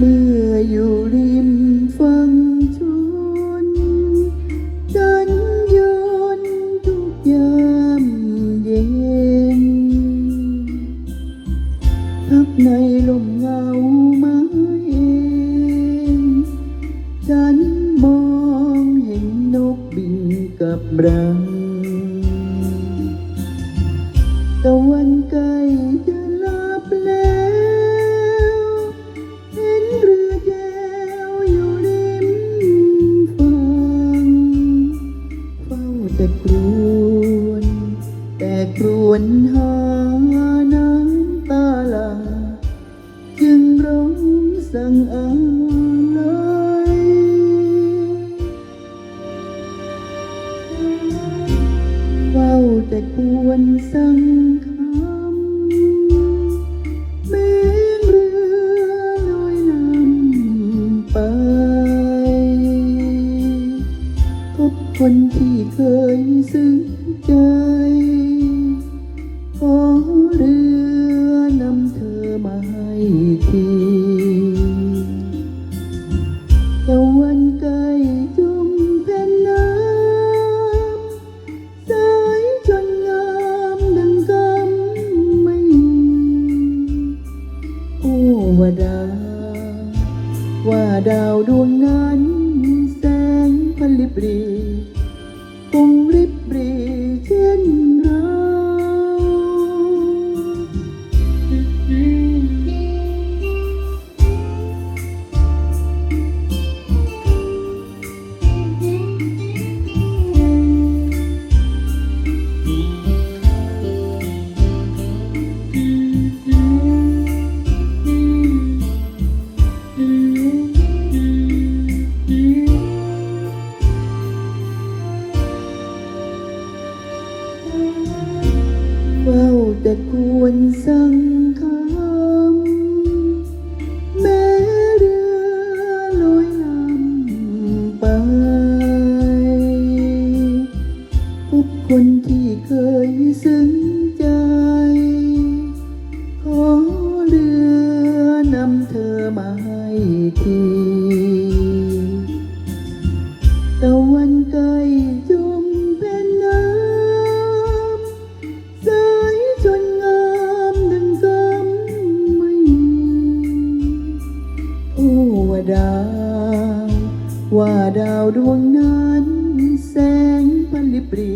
mưa dù liêm phân xuân đến dôn chút dâm dèm. Thấp này lùng ngầu mái em đánh bon hình nốt bình cập rằng cầu anh cây วนแต่กรวนหาน้ำตาหลังจึงร้องสั่งอาลัยเฝ้าแต่ควรสั่ง คนที่เคยซึ้งใจ ขอเรือนำเธอมาให้ทีตะวันใกล้จุ่มแผ่นน้ำสายจนงามดังกำไม่โอ้ว่าดาวว่าดาวดวงนั้นแสงพลิบรี แต่ควรสั่งคำแม้เรือลอยลำไป พบคนที่เคยซึ้ง ว่าดาวดวงนั้นแสงปลิบรี